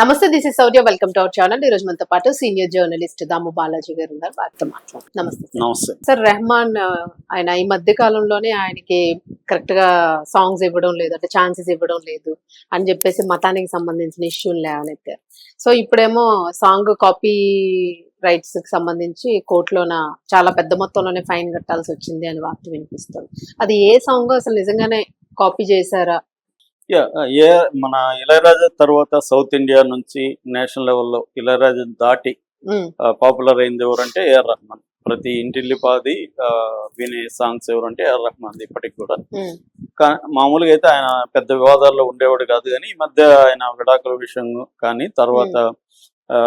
నమస్తే this is Sourya welcome to our channel ఈ రోజు మనతో పాటు సీనియర్ జర్నలిస్ట్ దాము బాలాజీ గారు ఉన్నారు. వారితో మాట్లాడు నమస్తే సార్. నమస్తే. సార్ రెహమాన్ ఆయన ఈ మధ్య కాలంలోనే ఆయనకి కరెక్ట్గా సాంగ్స్ ఇవ్వడం లేదు అంటే ఛాన్సెస్ ఇవ్వడం లేదు అని చెప్పేసి మతానికి సంబంధించిన ఇష్యూలు లేవనెత్తారు సో ఇప్పుడేమో సాంగ్ కాపీ రైట్స్కి సంబంధించి కోర్టులోన చాలా పెద్ద మొత్తంలోనే ఫైన్ కట్టాల్సి వచ్చింది అని వార్త వినిపిస్తుంది. అది ఏ సాంగ్ అసలు నిజంగానే కాపీ చేశారా? ఏ మన ఇళయరాజా తర్వాత సౌత్ ఇండియా నుంచి నేషనల్ లెవెల్లో ఇళయరాజా దాటి పాపులర్ అయింది ఎవరంటే ఏఆర్ రహమాన్. ప్రతి ఇంటిల్లిపాది వినే సాంగ్స్ ఎవరంటే ఏఆర్ రహమాన్ ఇప్పటికి కూడా. మామూలుగా అయితే ఆయన పెద్ద వివాదాల్లో ఉండేవాడు కాదు కానీ ఈ మధ్య ఆయన విడాకుల విషయం కానీ తర్వాత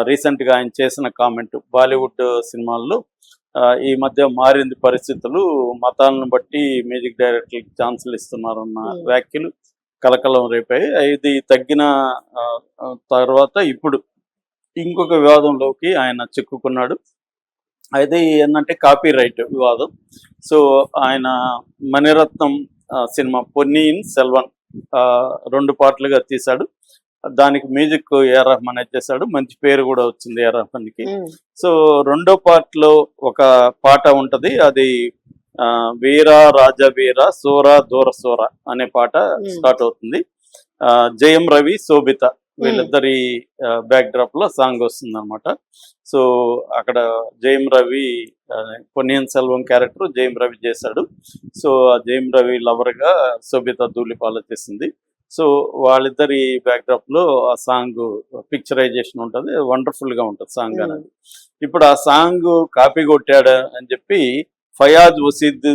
రీసెంట్గా ఆయన చేసిన కామెంట్ బాలీవుడ్ సినిమాల్లో ఈ మధ్య మారింది పరిస్థితులు మతాలను బట్టి మ్యూజిక్ డైరెక్టర్కి ఛాన్సులు ఇస్తున్నారన్న. వ్యాఖ్యలు. కలకలం రేపాయి ఇది తగ్గిన తర్వాత ఇప్పుడు ఇంకొక వివాదంలోకి ఆయన చిక్కుకున్నాడు. అయితే ఏంటంటే కాపీ రైట్ వివాదం. సో ఆయన మణిరత్నం సినిమా పొన్నియిన్ సెల్వన్ రెండు పాటలుగా తీశాడు. దానికి మ్యూజిక్ ఏఆర్ రహమాన్ చేశాడు. మంచి పేరు కూడా వచ్చింది ఏఆర్ రహమాన్కి. సో రెండో పార్ట్లో ఒక పాట ఉంటది. అది వీర రాజ వీర సూర దూర సూర అనే పాట. స్టార్ట్ అవుతుంది. ఆ, జయం రవి శోభిత వీళ్ళిద్దరి బ్యాక్ డ్రాప్లో సాంగ్ వస్తుంది అనమాట సో అక్కడ జయం రవి పొన్నియన్ సెల్వం క్యారెక్టర్ జయం రవి చేశాడు. సో ఆ జయం రవి లవర్గా శోభిత ధూళిపాల చేసింది. సో వాళ్ళిద్దరి బ్యాక్ డ్రాప్లో ఆ సాంగ్ పిక్చరైజేషన్ ఉంటుంది. వండర్ఫుల్గా ఉంటుంది సాంగ్. అనేది. ఇప్పుడు ఆ సాంగ్ కాపీ కొట్టాడు అని చెప్పి ఫయాజ్ వసీద్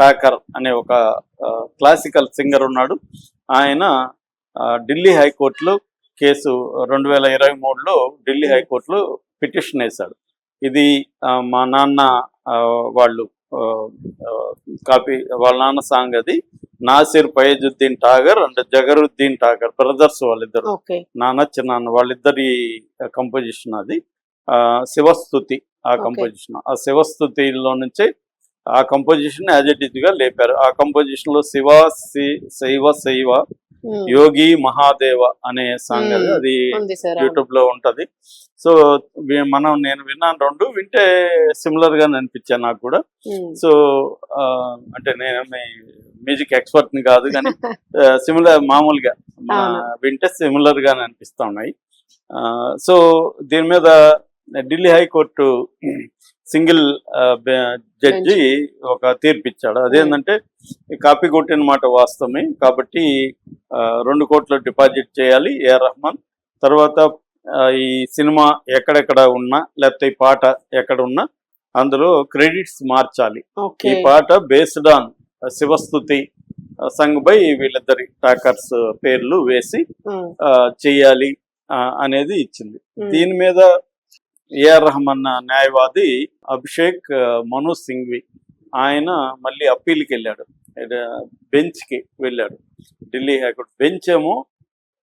ఠాకర్ అనే ఒక క్లాసికల్ సింగర్ ఉన్నాడు. ఆయన ఢిల్లీ హైకోర్టులో కేసు రెండు వేల ఇరవై మూడులో ఢిల్లీ. హైకోర్టులో పిటిషన్ వేశాడు. ఇది మా నాన్న వాళ్ళు కాపీ వాళ్ళ నాన్న సాంగ్ అది. నాసిర్ ఫయజుద్దీన్ ఠాగర్ అండ్ జగరుద్దీన్ ఠాగర్ బ్రదర్స్ వాళ్ళిద్దరు. నాన్న చిన్నాన్న వాళ్ళిద్దరి కంపోజిషన్ అది. శివస్థుతి ఆ. కంపోజిషన్ ఆ శివస్థుతిలో నుంచే ఆ కంపోజిషన్ యాజ్ ఇట్ ఈజ్గా లేపారు. ఆ కంపోజిషన్లో శివ శైవ శైవ ఉమ్, యోగి మహాదేవ అనే సాంగ్ అది. Hmm. అది అవును. యూట్యూబ్లో ఉంటది. సో మనం నేను విన్నాను రెండు వింటే సిమిలర్గా అనిపించాను నాకు కూడా. ఉమ్, సో అంటే నేను మ్యూజిక్ ఎక్స్పర్ట్ని కాదు కానీ సిమిలర్ మామూలుగా. వింటే సిమిలర్గా అనిపిస్తా ఉన్నాయి. సో దీని మీద ఢిల్లీ హైకోర్టు సింగిల్ జడ్జి ఒక తీర్పు ఇచ్చాడు అదేంటంటే కాపీ కొట్టిన మాట వాస్తవమే కాబట్టి రెండు కోట్లు డిపాజిట్ చేయాలి ఏఆర్ రహమాన్. తర్వాత ఈ సినిమా ఎక్కడెక్కడ ఉన్నా లేకపోతే ఈ పాట ఎక్కడ ఉన్నా అందులో క్రెడిట్స్ మార్చాలి. ఈ పాట based on Shivastuti sung by వీళ్ళిద్దరి టాకర్స్ పేర్లు వేసి చెయ్యాలి అనేది ఇచ్చింది. దీని మీద ఏఆర్ రహమాన్ న్యాయవాది అభిషేక్ ఆ, మను సింఘ్వి. ఆయన మళ్ళీ అప్పీల్కి వెళ్ళాడు. బెంచ్కి వెళ్ళాడు. Delhi high court. బెంచ్ ఏమో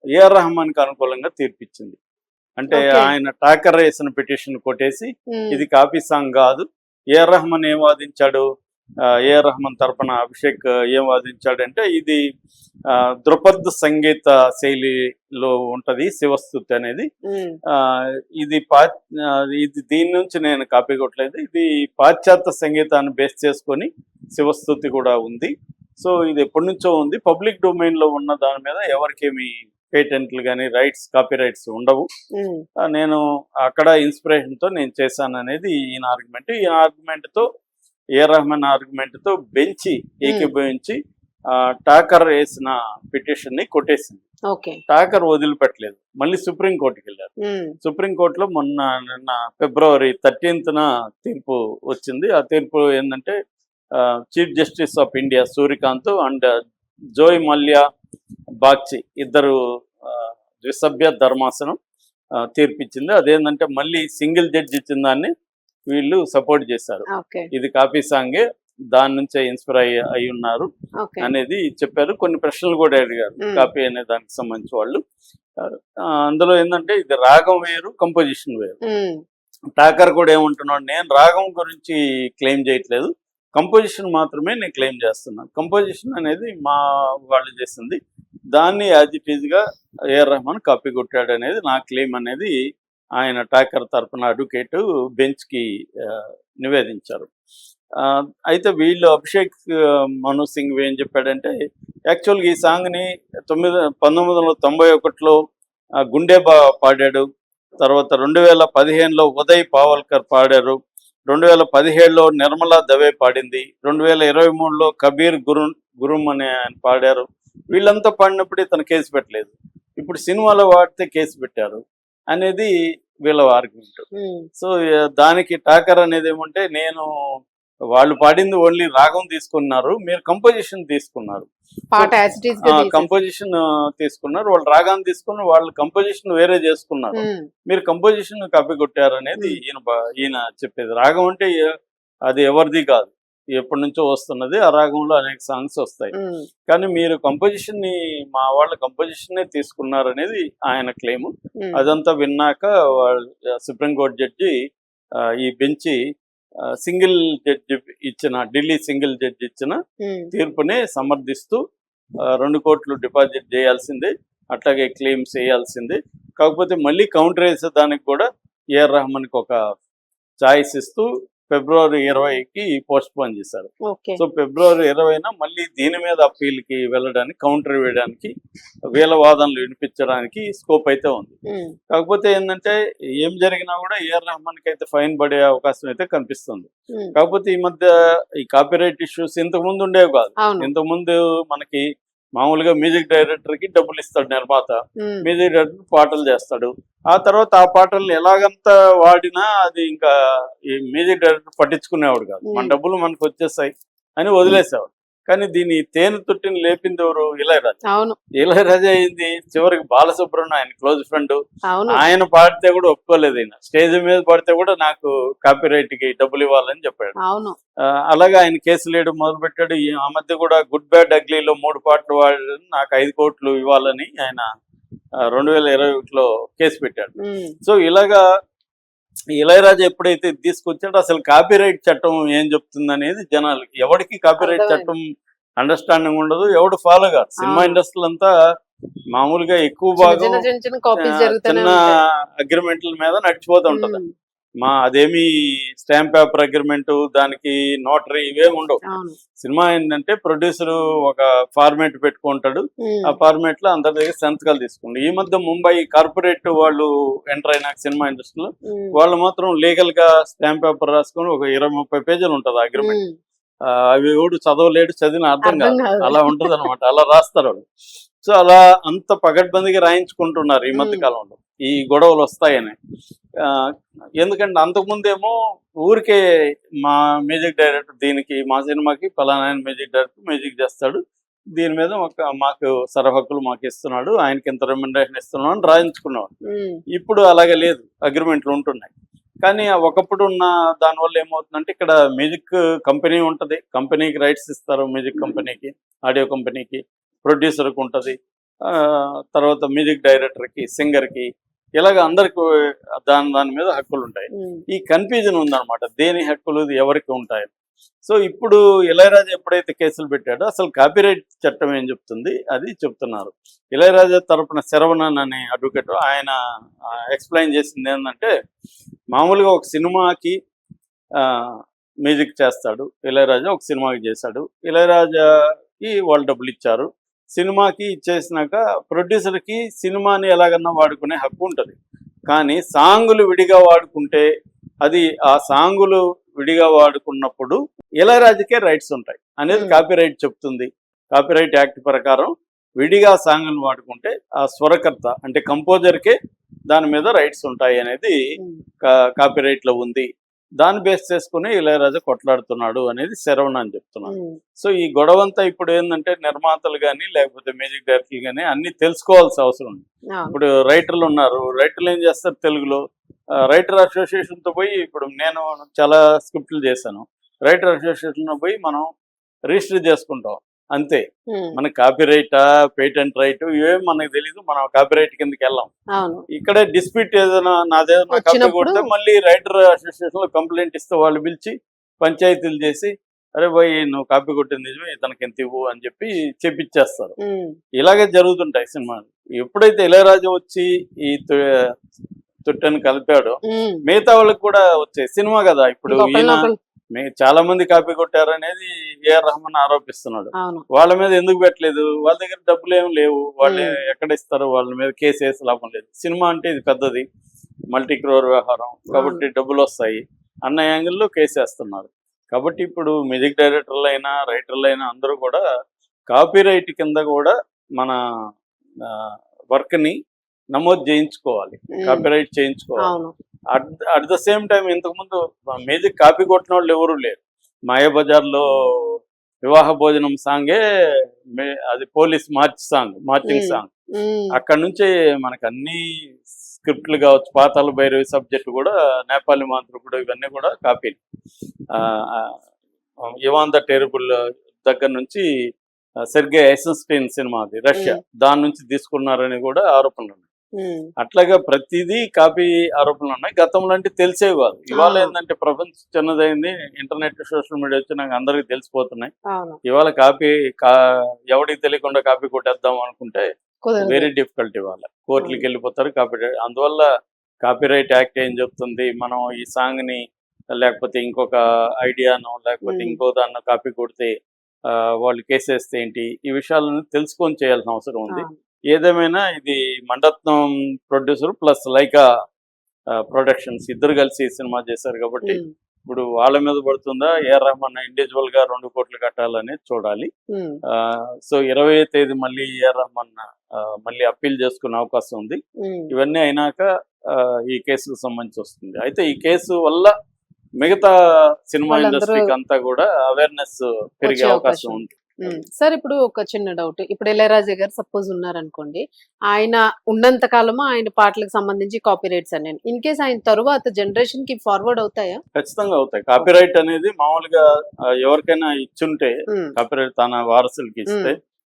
ఏఆర్ రహమాన్కి అనుకూలంగా తీర్పిచ్చింది. అంటే. ఆయన టాకర్ వేసిన పిటిషన్ కొట్టేసి ఇది కాపీ సాంగ్ కాదు. ఏఆర్ రహమాన్ ఏం వాదించాడు? ఏఆర్ రహమాన్ తరపున అభిషేక్ ఏం వాదించాడంటే ఇది ఆ, ధృపద్ సంగీత శైలిలో ఉంటది శివస్థుతి అనేది. ఇది పా ఇది దీని నుంచి నేను కాపీ కొట్టలేదు. ఇది పాశ్చాత్య సంగీతాన్ని బేస్ చేసుకొని శివస్థుతి కూడా ఉంది. సో ఇది ఎప్పటి నుంచో ఉంది. పబ్లిక్ డొమైన్లో ఉన్న దాని మీద ఎవరికేమి పేటెంట్లు కానీ రైట్స్ కాపీ రైట్స్ ఉండవు నేను అక్కడ ఇన్స్పిరేషన్తో నేను చేశాను అనేది ఈయన ఆర్గ్యుమెంట్. ఈ ఆర్గ్యుమెంట్తో ఏ రహమాన్ ఆర్గ్యుమెంట్తో బెంచి ఏకీభవించి ఆ, టాకర్ వేసిన పిటిషన్ని కొట్టేసింది. టాకర్ వదిలిపెట్టలేదు. మళ్ళీ సుప్రీం కోర్టుకి వెళ్ళారు. ఉమ్, సుప్రీం కోర్టులో మొన్న నిన్న ఫిబ్రవరి థర్టీన్త్న తీర్పు వచ్చింది. ఆ తీర్పు ఏంటంటే chief justice of India Suryakant and Joymalya Bagchi ఇద్దరు ద్విసభ్య ధర్మాసనం తీర్పిచ్చింది. అదేంటంటే మళ్ళీ సింగిల్ జడ్జి ఇచ్చిన దాన్ని వీళ్ళు సపోర్ట్ చేశారు. ఇది కాపీ సాంగే దాని నుంచే ఇన్స్పైర్ అయ్యి అయి ఉన్నారు అనేది చెప్పారు. కొన్ని ప్రశ్నలు కూడా అడిగారు. కాపీ అనే దానికి సంబంధించి వాళ్ళు. అందులో ఏంటంటే ఇది రాగం వేరు కంపోజిషన్ వేరు. టాకర్ కూడా ఏమంటున్నాడు నేను రాగం గురించి క్లెయిమ్ చేయట్లేదు. కంపోజిషన్ మాత్రమే నేను క్లెయిమ్ చేస్తున్నాను కంపోజిషన్ అనేది మా వాళ్ళు చేసింది. దాన్ని యాజ్ ఇట్ ఈజ్గా ఏఆర్ రెహమాన్ కాపీ కొట్టాడు అనేది నా క్లెయిమ్ అనేది ఆయన టాకర్ తరపున అడ్వకేట్ బెంచ్కి నివేదించారు. ఆ, అయితే వీళ్ళు అభిషేక్ మను సింగ్ ఏం చెప్పాడంటే యాక్చువల్గా ఈ సాంగ్ని తొమ్మిది పంతొమ్మిది వందల తొంభై ఒకటిలో ఆ, గుండెబా పాడాడు. తర్వాత రెండు వేల పదిహేనులో ఉదయ్ పావల్కర్ పాడారు. రెండు వేల పదిహేడులో నిర్మలా దవే పాడింది. రెండు వేల ఇరవై మూడులో కబీర్ గురు గురుం అనే ఆయన పాడారు. వీళ్ళంతా పాడినప్పుడు ఇతను కేసు పెట్టలేదు. ఇప్పుడు సినిమాలో వాడితే కేసు పెట్టారు. అనేది వీళ్ళ ఆర్గ్యుమెంట్ సో దానికి టాకర్ అనేది ఏమంటే నేను వాళ్ళు పాడింది ఓన్లీ రాగం తీసుకున్నారు మీరు కంపోజిషన్ తీసుకున్నారు. కంపోజిషన్ తీసుకున్నారు వాళ్ళు రాగాన్ని తీసుకుని వాళ్ళు కంపోజిషన్ వేరే చేసుకున్నారు. మీరు కంపోజిషన్ కాపీ కొట్టారు అనేది. ఈయన ఈయన చెప్పేది. రాగం అంటే అది ఎవరిది కాదు. ఎప్పటి నుంచో వస్తున్నది. ఆ రాగంలో అనేక సాంగ్స్ వస్తాయి. కానీ మీరు కంపోజిషన్ని మా వాళ్ళ కంపోజిషన్ నే తీసుకున్నారు అనేది ఆయన క్లెయిమ్ అదంతా విన్నాక వాళ్ళు సుప్రీంకోర్టు జడ్జి ఈ బెంచి సింగిల్ జడ్జి ఇచ్చిన ఢిల్లీ సింగిల్ జడ్జి ఇచ్చిన తీర్పుని సమర్థిస్తూ రెండు కోట్లు డిపాజిట్ చేయాల్సిందే అట్లాగే క్లెయిమ్స్ వేయాల్సిందే. కాకపోతే మళ్ళీ కౌంటర్ వేసే దానికి కూడా ఏఆర్ రెహమాన్కి ఒక ఛాయిస్ ఇస్తూ ఫిబ్రవరి ఇరవైకి పోస్ట్ పోన్ చేశారు సో ఫిబ్రవరి ఇరవైన మళ్ళీ దీని మీద అప్పీల్కి వెళ్ళడానికి కౌంటర్ వేయడానికి వీళ్ళ వాదనలు వినిపించడానికి స్కోప్ అయితే ఉంది. కాకపోతే ఏంటంటే ఏం జరిగినా కూడా ఏఆర్ రెహమాన్కి అయితే ఫైన్ పడే అవకాశం అయితే కనిపిస్తుంది. కాకపోతే ఈ మధ్య ఈ కాపీరైట్ ఇష్యూస్ ఇంతకు ముందు ఉండేవి కాదు. ఇంతకు ముందు మనకి మామూలుగా మ్యూజిక్ డైరెక్టర్కి డబ్బులు ఇస్తాడు నిర్మాత మ్యూజిక్ డైరెక్టర్ పాటలు చేస్తాడు. ఆ తర్వాత ఆ పాటల్ని ఎలాగంత వాడినా అది ఇంకా ఈ మ్యూజిక్ డైరెక్టర్ పట్టించుకునేవాడు కాదు. మన. డబ్బులు మనకు వచ్చేస్తాయి అని వదిలేసేవాడు. కానీ దీని తేనె తొట్టిని లేపింది ఎవరు ఇళయరాజా? అవును. ఇళయరాజా అయింది చివరికి బాలసుబ్రహ్మణ్యం ఆయన క్లోజ్ ఫ్రెండ్. అవును. ఆయన పాడితే కూడా ఒప్పుకోలేదు ఆయన స్టేజ్ మీద పాడితే కూడా నాకు కాపీరైట్కి డబ్బులు ఇవ్వాలని చెప్పాడు. అవును. అలాగే ఆయన కేసులు వేయడం మొదలు పెట్టాడు ఆ మధ్య కూడా గుడ్ బ్యాడ్ అగ్లీలో మూడు పాటలు వాడి నాకు ఐదు కోట్లు ఇవ్వాలని ఆయన రెండు వేల ఇరవై ఒకటిలో కేసు పెట్టాడు. సో ఇలాగా ఇళయరాజా ఎప్పుడైతే తీసుకొచ్చాడో అసలు కాపీరైట్ చట్టం ఏం చెప్తుంది అనేది జనాలకి ఎవరికి కాపీరైట్. చట్టం అండర్స్టాండింగ్ ఉండదు ఎవడు ఫాలో కాదు సినిమా. ఇండస్ట్రీ అంతా మామూలుగా ఎక్కువ భాగం చిన్న. అగ్రిమెంట్ల మీద నడిచిపోతూ ఉంటది మా అదేమి స్టాంప్ పేపర్ అగ్రిమెంట్ దానికి నోటరీ ఇవేమి ఉండవు. సినిమా ఏంటంటే ప్రొడ్యూసర్ ఒక ఫార్మేట్ పెట్టుకుంటాడు. ఆ ఫార్మేట్లో అందరి దగ్గర సంతకాలు తీసుకుంటాడు. ఈ మధ్య ముంబై కార్పొరేట్ వాళ్ళు ఎంటర్ అయిన సినిమా ఇండస్ట్రీలో వాళ్ళు మాత్రం లీగల్గా స్టాంప్ పేపర్ రాసుకొని ఒక ఇరవై ముప్పై పేజీలు ఉంటుంది అగ్రిమెంట్. అవి ఎవడు చదవలేడు చదివిన అర్థం కాదు. అలా ఉంటది అనమాట అలా రాస్తారు వాళ్ళు. సో అలా అంత పగడ్బందీగా రాయించుకుంటున్నారు ఈ మధ్య. కాలంలో. ఈ గొడవలు వస్తాయని. ఎందుకంటే అంతకుముందేమో ఊరికే మా మ్యూజిక్ డైరెక్టర్ దీనికి మా సినిమాకి ఆయన మ్యూజిక్ డైరెక్టర్ మ్యూజిక్ చేస్తాడు. దీని మీద ఒక మాకు సరహక్కులు మాకు ఇస్తున్నాడు. ఆయనకి ఇంత రెమ్యునరేషన్ ఇస్తున్నాడు అని రాయించుకున్నాడు ఇప్పుడు అలాగే లేదు. అగ్రిమెంట్లు ఉంటున్నాయి. కానీ ఒకప్పుడు ఉన్న దానివల్ల ఏమవుతుందంటే ఇక్కడ మ్యూజిక్ కంపెనీ ఉంటుంది. కంపెనీకి రైట్స్ ఇస్తారు మ్యూజిక్ కంపెనీకి ఆడియో కంపెనీకి ప్రొడ్యూసర్కి ఉంటుంది. తర్వాత మ్యూజిక్ డైరెక్టర్కి సింగర్కి ఇలాగ అందరికి దాని దాని మీద హక్కులు ఉంటాయి. ఈ కన్ఫ్యూజన్ ఉందన్నమాట. దేని హక్కులు ఎవరికి ఉంటాయి? సో ఇప్పుడు ఇళయరాజా ఎప్పుడైతే కేసులు పెట్టాడో అసలు కాపీరైట్ చట్టం ఏం చెప్తుంది? అది చెప్తున్నారు. ఇళయరాజా తరపున శరవణన్ అనే అడ్వకేట్ ఆయన ఎక్స్ప్లెయిన్ చేసింది ఏంటంటే మామూలుగా ఒక సినిమాకి మ్యూజిక్ చేస్తాడు. ఇళయరాజా ఒక సినిమాకి చేశాడు. ఇళయరాజాకి వాళ్ళు డబ్బులు ఇచ్చారు. సినిమాకి ఇచ్చేసినాక ప్రొడ్యూసర్కి సినిమాని ఎలాగన్నా వాడుకునే హక్కు ఉంటుంది. కానీ సాంగులు విడిగా వాడుకుంటే అది ఆ సాంగులు విడిగా వాడుకున్నప్పుడు ఇళయరాజుకే రైట్స్ ఉంటాయి అనేది. కాపీరైట్ చెప్తుంది. కాపీరైట్ యాక్ట్ ప్రకారం విడిగా సాంగులు వాడుకుంటే ఆ స్వరకర్త అంటే కంపోజర్కే దాని మీద రైట్స్ ఉంటాయి అనేది ఉమ్, కాపీరైట్లో ఉంది. దాన్ని బేస్ చేసుకుని ఇళయరాజా కొట్లాడుతున్నాడు అనేది శరవణ అని చెప్తున్నాను సో ఈ గొడవంతా ఇప్పుడు ఏంటంటే నిర్మాతలు కానీ లేకపోతే మ్యూజిక్ డైరెక్టర్లు కానీ అన్ని తెలుసుకోవాల్సిన అవసరం ఉంది. ఇప్పుడు రైటర్లు ఉన్నారు. రైటర్లు ఏం చేస్తారు తెలుగులో? రైటర్ అసోసియేషన్తో పోయి ఇప్పుడు నేను చాలా స్క్రిప్ట్లు చేశాను. రైటర్ అసోసియేషన్లో పోయి మనం రిజిస్టర్ చేసుకుంటాం. అంతే. మన కాపీరైటా పేటెంట్ రైట్ ఇవేం మనకు తెలియదు మనం కాపీరైట్ కిందకి వెళ్ళాం. ఇక్కడే డిస్ప్యూట్ ఏదైనా నాదేదైనా కాపీ కొడితే మళ్ళీ రైటర్ అసోసియేషన్లో కంప్లైంట్ ఇస్తే వాళ్ళు పిలిచి పంచాయతీలు చేసి అరే పోయి నువ్వు కాపీ కొట్టింది నిజమే ఇతనికి ఎంత ఇవ్వు? అని చెప్పి చెప్పించేస్తారు. ఉమ్, ఇలాగే జరుగుతుంటాయి సినిమాలు. ఎప్పుడైతే ఇళయరాజా వచ్చి ఈ తొట్టెను కలిపాడో. మిగతా వాళ్ళకి కూడా వచ్చాయి సినిమా కదా. ఇప్పుడు ఈయన చాలా మంది కాపీ కొట్టారనేది ఏఆర్ రహమాన్ ఆరోపిస్తున్నాడు. వాళ్ళ మీద ఎందుకు పెట్టలేదు? వాళ్ళ దగ్గర డబ్బులు ఏం లేవు. వాళ్ళు. ఎక్కడ ఇస్తారు? వాళ్ళ మీద కేసు వేసి లాభం లేదు. సినిమా అంటే ఇది పెద్దది. మల్టీ క్రోర్ వ్యవహారం. కాబట్టి డబ్బులు వస్తాయి. అన్న యాంగిల్లో కేసు వేస్తున్నారు. కాబట్టి ఇప్పుడు మ్యూజిక్ డైరెక్టర్లు అయినా రైటర్లు అయినా అందరూ కూడా కాపీ రైట్ కింద కూడా మన వర్క్ని నమోదు చేయించుకోవాలి. ఉమ్, కాపీ రైట్ చేయించుకోవాలి. అవును అట్ ద సేమ్ టైం ఇంతకుముందు మ్యూజిక్ కాపీ కొట్టిన వాళ్ళు ఎవరు లేరు. మాయాబజార్లో వివాహ భోజనం సాంగే అది police march song marching. Song. అక్కడ నుంచే మనకు అన్ని స్క్రిప్ట్లు కావచ్చు పాతాల భైరవి సబ్జెక్ట్ కూడా నేపాలి మాంత్రికుడు ఇవన్నీ కూడా కాపీ ఇవాన్ ద టెరబుల్ దగ్గర నుంచి సెర్గే ఐసన్స్టైన్ సినిమా అది రష్యా. దాని నుంచి తీసుకున్నారని కూడా ఆరోపణలు ఉన్నాయి. అట్లాగా ప్రతిదీ కాపీ ఆరోపణలు ఉన్నాయి. గతంలో అంటే తెలిసేవి కాదు ఇవాళ. ఏంటంటే ప్రపంచం చిన్నదైంది ఇంటర్నెట్ సోషల్ మీడియా వచ్చి నాకు అందరికి తెలిసిపోతున్నాయి. ఇవాళ కాపీ ఎవరికి తెలియకుండా కాపీ కొట్టేద్దాం అనుకుంటే వెరీ డిఫికల్ట్ ఇవాళ. కోర్టులకి వెళ్ళిపోతారు కాపీ అందువల్ల కాపీరైట్ యాక్ట్ ఏం చెప్తుంది? మనం ఈ సాంగ్ని లేకపోతే ఇంకొక ఐడియానో లేకపోతే. ఇంకో దాన్ని కాపీ కొడితే వాళ్ళు కేసేస్తే ఏంటి? ఈ విషయాలను తెలుసుకొని చేయాల్సిన అవసరం ఉంది. ఏదేమైనా ఇది మండత్నం ప్రొడ్యూసర్ ప్లస్ లైకా ప్రొడక్షన్స్ ఇద్దరు కలిసి సినిమా చేశారు కాబట్టి ఇప్పుడు వాళ్ళ మీద పడుతుందా? ఏఆర్ రహమాన్ ఇండివిజువల్గా రెండు కోట్లు కట్టాలనేది చూడాలి. సో ఇరవై తేదీ మళ్ళీ ఏఆర్ రహమాన్ మళ్ళీ అప్పీల్ చేసుకునే అవకాశం ఉంది. ఇవన్నీ అయినాక ఈ కేసుకు సంబంధించి వస్తుంది. అయితే ఈ కేసు వల్ల మిగతా సినిమా ఇండస్ట్రీకి అంతా కూడా అవేర్నెస్ పెరిగే అవకాశం ఉంది. సార్ ఇప్పుడు ఒక చిన్న డౌట్. ఇప్పుడు ఇళయరాజా గారు సపోజ్ ఉన్నారనుకోండి ఆయన ఉన్నంత కాలము ఆయన పాటలకు సంబంధించి కాపీ రైట్స్ అన్నాను ఇన్ కేస్ ఆయన తరువాత జనరేషన్కి ఫార్వర్డ్ అవుతాయా? ఖచ్చితంగా అవుతాయి. కాపీరైట్ అనేది మామూలుగా ఎవరికైనా ఇచ్చుంటే ఉమ్, కాపీరైట్ తన వారసులకి ఇస్తే